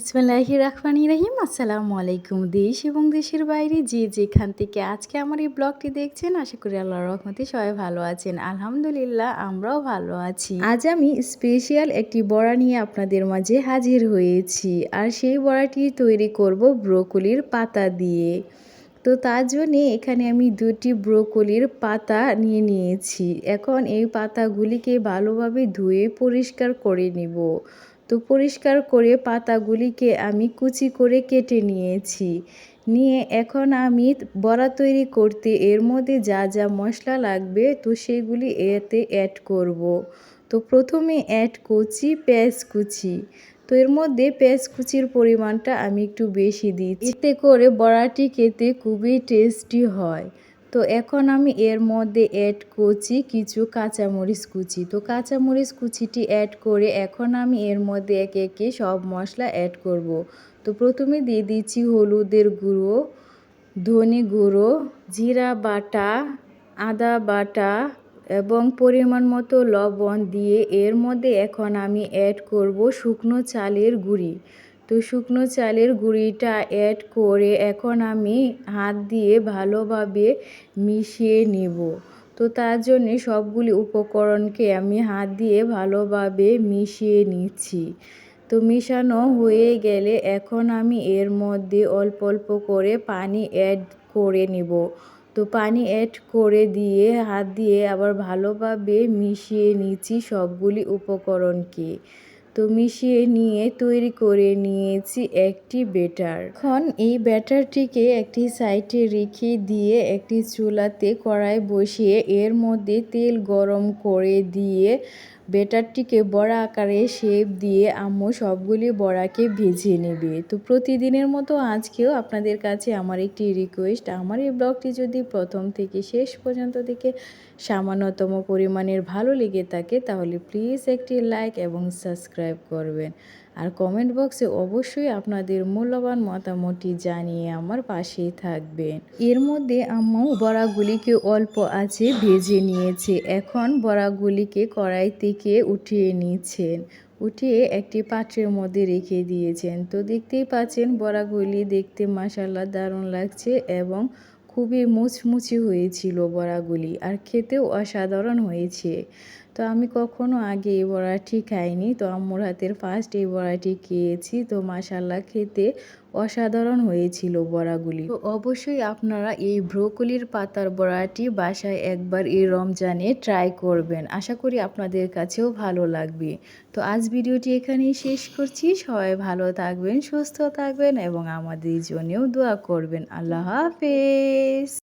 ইসমাল্লাহি রাখমানি রাহিম। আসসালামু আলাইকুম দেশ এবং দেশের বাইরে যে যেখান থেকে আজকে আমার এই ব্লগটি দেখছেন, আশা করি আল্লাহ রহমতে সবাই ভালো আছেন। আলহামদুলিল্লাহ, আমরাও ভালো আছি। আজ আমি স্পেশাল একটি বড়া নিয়ে আপনাদের মাঝে হাজির হয়েছি। আর সেই বড়াটি তৈরি করব ব্রোকলির পাতা দিয়ে। তো তার জন্যে এখানে আমি দুটি ব্রোকলির পাতা নিয়ে নিয়েছি। এখন এই পাতাগুলিকে ভালোভাবে ধুয়ে পরিষ্কার করে নিব। তো পরিষ্কার করে পাতাগুলিকে আমি কুচি করে কেটে নিয়েছি। নিয়ে এখন আমি বড়া তৈরি করতে এর মধ্যে যা যা মশলা লাগবে তো সেগুলি এতে অ্যাড করব। তো প্রথমে অ্যাড করছি পেঁয়াজ কুচি। তো এর মধ্যে পেঁয়াজ কুচির পরিমাণটা আমি একটু বেশি দিই এতে করে বড়াটি খেতে খুবই টেস্টি হয়। তো এখন আমি এর মধ্যে অ্যাড করছি কিছু কাঁচামরিচ কুচি তো কাঁচামরিচ কুচিটি অ্যাড করে এখন আমি এর মধ্যে একে একে সব মশলা অ্যাড করব। তো প্রথমে দিয়ে দিচ্ছি হলুদের গুঁড়ো, ধনে গুঁড়ো, জিরা বাটা, আদা বাটা এবং পরিমাণ মতো লবণ দিয়ে এর মধ্যে এখন আমি অ্যাড করব শুকনো চালের গুঁড়ি তো শুকনো চালের গুঁড়িটা অ্যাড করে এখন আমি হাত দিয়ে ভালোভাবে মিশিয়ে নেব। তো তার জন্যে সবগুলি উপকরণকে আমি হাত দিয়ে ভালোভাবে মিশিয়ে নিচ্ছি। তো মিশানো হয়ে গেলে এখন আমি এর মধ্যে অল্প অল্প করে পানি অ্যাড করে নেব। তো পানি অ্যাড করে দিয়ে হাত দিয়ে আবার ভালোভাবে মিশিয়ে নিচ্ছি সবগুলি উপকরণকে। তো মিশিয়ে নিয়ে তৈরি করে নিয়েছি একটি ব্যাটার। এখন এই ব্যাটারটিকে একটি সাইডে রেখে দিয়ে একটি চুলাতে কড়াই বসিয়ে এর মধ্যে তেল গরম করে দিয়ে বেটারটিকে বড়া আকারে শেপ দিয়ে আম্মু সবগুলি বড়াকে ভেজে নেবে। তো প্রতিদিনের মতো আজকেও আপনাদের কাছে আমার একটি রিকোয়েস্ট আমার এই ব্লগটি যদি প্রথম থেকে শেষ পর্যন্ত দেখে সামান্যতম পরিমাণের ভালো লেগে থাকে, তাহলে প্লিজ একটি লাইক এবং সাবস্ক্রাইব করবেন। আর কমেন্ট বক্সে অবশ্যই আপনাদের মূল্যবান মতামতটি জানিয়ে আমার পাশেই থাকবেন। এর মধ্যে আম্মু বড়াগুলিকে অল্প আছে ভেজে নিয়েছে। এখন বড়াগুলিকে কড়াই থেকে উঠিয়ে নিচ্ছেন। উঠিয়ে একটি পাত্রের মধ্যে রেখে দিয়েছেন। তো দেখতেই পাচ্ছেন বড়াগুলি দেখতে মাসাল্লা দারুণ লাগছে এবং খুবই মুচমুচি হয়েছিল বড়াগুলি আর খেতেও অসাধারণ হয়েছে। তো আমি কখনো আগে এই বড়াটি খাইনি। তো আম্মুর হাতের ফার্স্ট এই বড়াটি খেয়েছি। তো মাসাল্লা খেতে অসাধারণ হয়েছিল বড়াগুলি। তো অবশ্যই আপনারা এই ব্রোকলির পাতার বড়াটি বাসায় একবার এই রমজানে ট্রাই করবেন। আশা করি আপনাদের কাছেও ভালো লাগবে। তো আজ ভিডিওটি এখানেই শেষ করছি। সবাই ভালো থাকবেন, সুস্থ থাকবেন এবং আমাদের জন্যেও দোয়া করবেন। আল্লাহ হাফেজ।